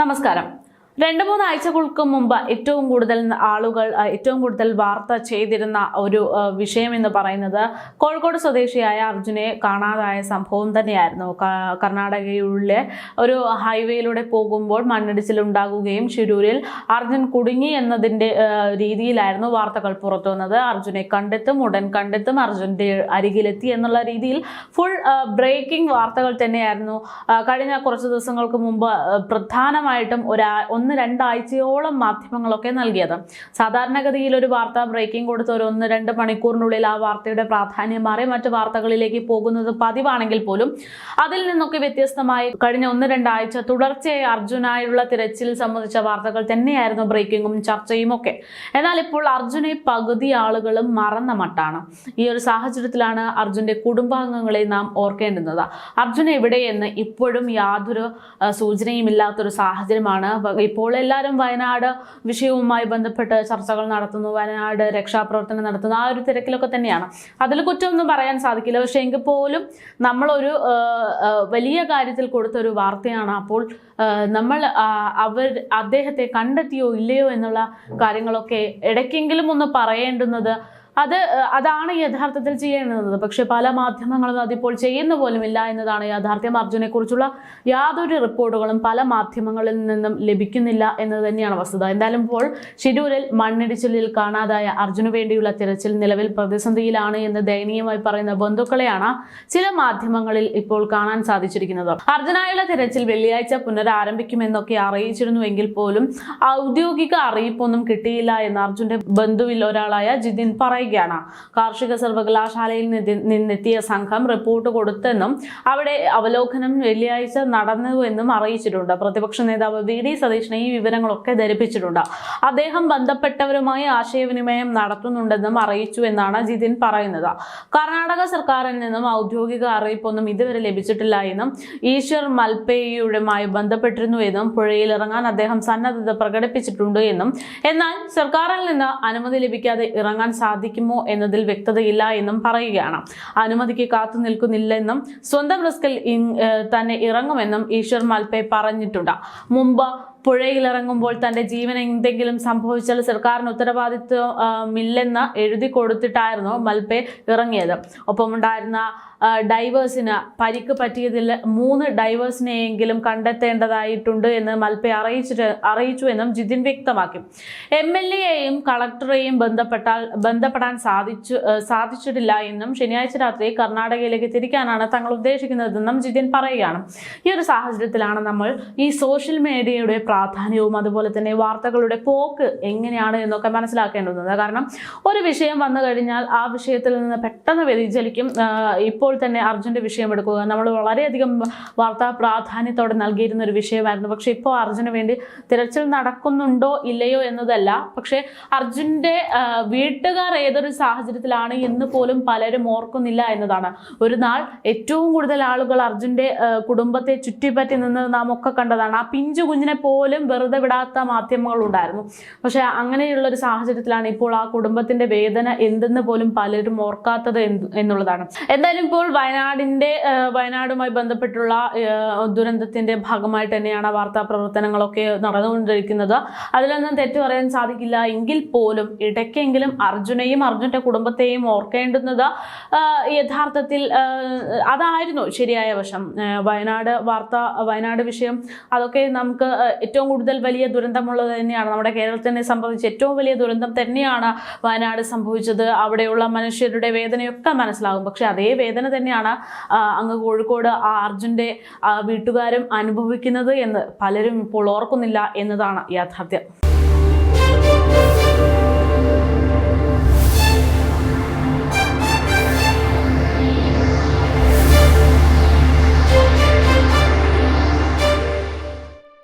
നമസ്കാരം. രണ്ട് മൂന്ന് ആഴ്ചകൾക്ക് മുമ്പ് ഏറ്റവും കൂടുതൽ ആളുകൾ ഏറ്റവും കൂടുതൽ വാർത്ത ചെയ്തിരുന്ന ഒരു വിഷയം എന്ന് പറയുന്നത് കോഴിക്കോട് സ്വദേശിയായ അർജുനെ കാണാതായ സംഭവം തന്നെയായിരുന്നു. കർണാടകയിലെ ഒരു ഹൈവേയിലൂടെ പോകുമ്പോൾ മണ്ണിടിച്ചിലുണ്ടാകുകയും ഷിരൂരിൽ അർജുൻ കുടുങ്ങി എന്നതിന്റെ രീതിയിലായിരുന്നു വാർത്തകൾ പുറത്തു വന്നത്. അർജുനെ കണ്ടെത്തും ഉടൻ കണ്ടെത്തും അർജുന്റെ അരികിലെത്തി എന്നുള്ള രീതിയിൽ ഫുൾ ബ്രേക്കിംഗ് വാർത്തകൾ തന്നെയായിരുന്നു. കഴിഞ്ഞ കുറച്ച് ദിവസങ്ങൾക്ക് മുമ്പ് പ്രധാനമായിട്ടും ഒരു ഒന്ന് രണ്ടാഴ്ചയോളം മാധ്യമങ്ങളൊക്കെ നൽകിയത്. സാധാരണഗതിയിൽ ഒരു വാർത്ത ബ്രേക്കിംഗ് കൊടുത്ത് ഒരു ഒന്ന് രണ്ട് മണിക്കൂറിനുള്ളിൽ ആ വാർത്തയുടെ പ്രാധാന്യം മാറി മറ്റു വാർത്തകളിലേക്ക് പോകുന്നത് പതിവാണെങ്കിൽ പോലും അതിൽ നിന്നൊക്കെ വ്യത്യസ്തമായി കഴിഞ്ഞ ഒന്ന് രണ്ടാഴ്ച തുടർച്ചയായി അർജുനായുള്ള തിരച്ചിൽ സംബന്ധിച്ച വാർത്തകൾ തന്നെയായിരുന്നു ബ്രേക്കിങ്ങും ചർച്ചയും ഒക്കെ. എന്നാൽ ഇപ്പോൾ അർജുനെ പകുതി ആളുകളും മറന്ന മട്ടാണ്. ഈ ഒരു സാഹചര്യത്തിലാണ് അർജുന്റെ കുടുംബാംഗങ്ങളെ നാം ഓർക്കേണ്ടുന്നത്. അർജുൻ എവിടെയെന്ന് ഇപ്പോഴും യാതൊരു സൂചനയും ഇല്ലാത്തൊരു സാഹചര്യമാണ്. ഇപ്പോൾ എല്ലാവരും വയനാട് വിഷയവുമായി ബന്ധപ്പെട്ട് ചർച്ചകൾ നടത്തുന്നു. വയനാട് രക്ഷാപ്രവർത്തനം നടത്തുന്നു. ആ ഒരു തിരക്കിലൊക്കെ തന്നെയാണ്. അതിൽ കുറ്റമൊന്നും പറയാൻ സാധിക്കില്ല. പക്ഷേ എങ്കിൽ പോലും നമ്മളൊരു വലിയ കാര്യത്തിൽ കൊടുത്തൊരു വാർത്തയാണ്. അപ്പോൾ നമ്മൾ അവർ അദ്ദേഹത്തെ കണ്ടെത്തിയോ ഇല്ലയോ എന്നുള്ള കാര്യങ്ങളൊക്കെ ഇടയ്ക്കെങ്കിലും ഒന്ന് പറയേണ്ടുന്നത് അത് അതാണ് യഥാർത്ഥത്തിൽ ചെയ്യേണ്ടത്. പക്ഷെ പല മാധ്യമങ്ങളും അതിപ്പോൾ ചെയ്യുന്ന പോലുമില്ല എന്നതാണ് യാഥാർത്ഥ്യം. അർജുനെ കുറിച്ചുള്ള യാതൊരു റിപ്പോർട്ടുകളും പല മാധ്യമങ്ങളിൽ നിന്നും ലഭിക്കുന്നില്ല എന്ന് തന്നെയാണ് വസ്തുത. എന്തായാലും ഇപ്പോൾ ഷിരൂരിൽ മണ്ണിടിച്ചിലിൽ കാണാതായ അർജുന് വേണ്ടിയുള്ള തിരച്ചിൽ നിലവിൽ പ്രതിസന്ധിയിലാണ് എന്ന് ദയനീയമായി പറയുന്ന ബന്ധുക്കളെയാണ് ചില മാധ്യമങ്ങളിൽ ഇപ്പോൾ കാണാൻ സാധിച്ചിരിക്കുന്നത്. അർജുനായുള്ള തിരച്ചിൽ വെള്ളിയാഴ്ച പുനരാരംഭിക്കുമെന്നൊക്കെ അറിയിച്ചിരുന്നുവെങ്കിൽ പോലും ഔദ്യോഗിക അറിയിപ്പൊന്നും കിട്ടിയില്ല എന്ന് അർജുന്റെ ബന്ധുവിൽ ഒരാളായ ജിതിൻ പറയുകയാണ് കാർഷിക സർവകലാശാലയിൽ നിതി- നിന്നെത്തിയ സംഘം റിപ്പോർട്ട് കൊടുത്തെന്നും അവിടെ അവലോകനം വെള്ളിയാഴ്ച നടന്നുവെന്നും അറിയിച്ചിട്ടുണ്ട്. പ്രതിപക്ഷ നേതാവ് വി ഡി സതീഷിനെ ഈ വിവരങ്ങളൊക്കെ ധരിപ്പിച്ചിട്ടുണ്ട്. അദ്ദേഹം ബന്ധപ്പെട്ടവരുമായി ആശയവിനിമയം നടത്തുന്നുണ്ടെന്നും അറിയിച്ചു എന്നാണ് ജിതിൻ പറയുന്നത്. കർണാടക സർക്കാരിൽ നിന്നും ഔദ്യോഗിക അറിയിപ്പൊന്നും ഇതുവരെ ലഭിച്ചിട്ടില്ല എന്നും ഈശ്വർ മൽപേയുമായി ബന്ധപ്പെട്ടിരുന്നു എന്നും പുഴയിൽ ഇറങ്ങാൻ അദ്ദേഹം സന്നദ്ധത പ്രകടിപ്പിച്ചിട്ടുണ്ട് എന്നും എന്നാൽ സർക്കാരിൽ നിന്ന് അനുമതി ലഭിക്കാതെ ഇറങ്ങാൻ സാധിക്കുമോ എന്നതിൽ വ്യക്തതയില്ല എന്നും പറയുകയാണ്. അനുമതിക്ക് കാത്തു നിൽക്കുന്നില്ലെന്നും സ്വന്തം റിസ്കിൽ തന്നെ ഇറങ്ങുമെന്നും ഈശ്വർ മൽപേ പറഞ്ഞിട്ടുണ്ട്. മുമ്പ് പുഴയിലിറങ്ങുമ്പോൾ തന്റെ ജീവൻ എന്തെങ്കിലും സംഭവിച്ചാൽ സർക്കാരിന് ഉത്തരവാദിത്വം ആ, എഴുതി കൊടുത്തിട്ടായിരുന്നു മൽപേ ഇറങ്ങിയത്. ഒപ്പമുണ്ടായിരുന്ന ഡൈവേഴ്സിന് പരിക്ക് പറ്റിയതിൽ മൂന്ന് ഡൈവേഴ്സിനെയെങ്കിലും കണ്ടെത്തേണ്ടതായിട്ടുണ്ട് എന്ന് മൽപ്പെ അറിയിച്ചിട്ട് അറിയിച്ചു എന്നും ജിതിൻ വ്യക്തമാക്കി. എം എൽ എയെയും കളക്ടറെയും ബന്ധപ്പെട്ടാൽ ബന്ധപ്പെടാൻ സാധിച്ചു സാധിച്ചിട്ടില്ല എന്നും ശനിയാഴ്ച രാത്രി കർണാടകയിലേക്ക് തിരിക്കാനാണ് തങ്ങൾ ഉദ്ദേശിക്കുന്നതെന്നും ജിതിൻ പറയുകയാണ്. ഈ ഒരു സാഹചര്യത്തിലാണ് നമ്മൾ ഈ സോഷ്യൽ മീഡിയയുടെ പ്രാധാന്യവും അതുപോലെ തന്നെ വാർത്തകളുടെ പോക്ക് എങ്ങനെയാണ് എന്നൊക്കെ മനസ്സിലാക്കേണ്ടുന്നത് കാരണം ഒരു വിഷയം വന്നു കഴിഞ്ഞാൽ ആ വിഷയത്തിൽ നിന്ന് പെട്ടെന്ന് വ്യതിചലിക്കും. ആ, ഇപ്പോൾ തന്നെ അർജുന്റെ വിഷയം എടുക്കുക. നമ്മൾ വളരെയധികം വാർത്താ പ്രാധാന്യത്തോടെ നൽകിയിരുന്ന ഒരു വിഷയമായിരുന്നു. പക്ഷേ ഇപ്പോൾ അർജുന് വേണ്ടി തിരച്ചിൽ നടക്കുന്നുണ്ടോ ഇല്ലയോ എന്നതല്ല. പക്ഷേ അർജുന്റെ വീട്ടുകാർ ഏതൊരു സാഹചര്യത്തിലാണ് എന്ന് പോലും പലരും ഓർക്കുന്നില്ല എന്നതാണ്. ഒരു നാൾ ഏറ്റവും കൂടുതൽ ആളുകൾ അർജുന്റെ കുടുംബത്തെ ചുറ്റിപ്പറ്റി നിന്ന് നാം ഒക്കെ കണ്ടതാണ്. ആ പിഞ്ചു കുഞ്ഞിനെ പോലും വെറുതെ വിടാത്ത മാധ്യമങ്ങൾ ഉണ്ടായിരുന്നു. പക്ഷെ അങ്ങനെയുള്ള ഒരു സാഹചര്യത്തിലാണ് ഇപ്പോൾ ആ കുടുംബത്തിന്റെ വേദന എന്തെന്ന് പോലും പലരും ഓർക്കാത്തത് എന്നുള്ളതാണ്. എന്തായാലും ഇപ്പോൾ വയനാടിന്റെ വയനാടുമായി ബന്ധപ്പെട്ടുള്ള ദുരന്തത്തിന്റെ ഭാഗമായിട്ട് തന്നെയാണ് വാർത്താ പ്രവർത്തനങ്ങളൊക്കെ നടന്നുകൊണ്ടിരിക്കുന്നത്. അതിലൊന്നും തെറ്റു പറയാൻ സാധിക്കില്ല. എങ്കിൽ പോലും ഇടയ്ക്കെങ്കിലും അർജുനെയും അർജുന്റെ കുടുംബത്തെയും ഓർക്കേണ്ടുന്നത് യഥാർത്ഥത്തിൽ അതായിരുന്നു ശരിയായ വശം. വയനാട് വാർത്ത വയനാട് വിഷയം അതൊക്കെ നമുക്ക് ഏറ്റവും കൂടുതൽ വലിയ ദുരന്തമുള്ളത് തന്നെയാണ്. നമ്മുടെ കേരളത്തിനെ സംബന്ധിച്ച് ഏറ്റവും വലിയ ദുരന്തം തന്നെയാണ് വയനാട് സംഭവിച്ചത്. അവിടെയുള്ള മനുഷ്യരുടെ വേദനയൊക്കെ മനസ്സിലാകും. പക്ഷെ അതേ വേദന തന്നെയാണ് ആ, അങ്ങ് കോഴിക്കോട് ആ അർജുന്റെ വീട്ടുകാരും അനുഭവിക്കുന്നത് എന്ന് പലരും ഇപ്പോൾ ഓർക്കുന്നില്ല എന്നതാണ് യാഥാർത്ഥ്യം.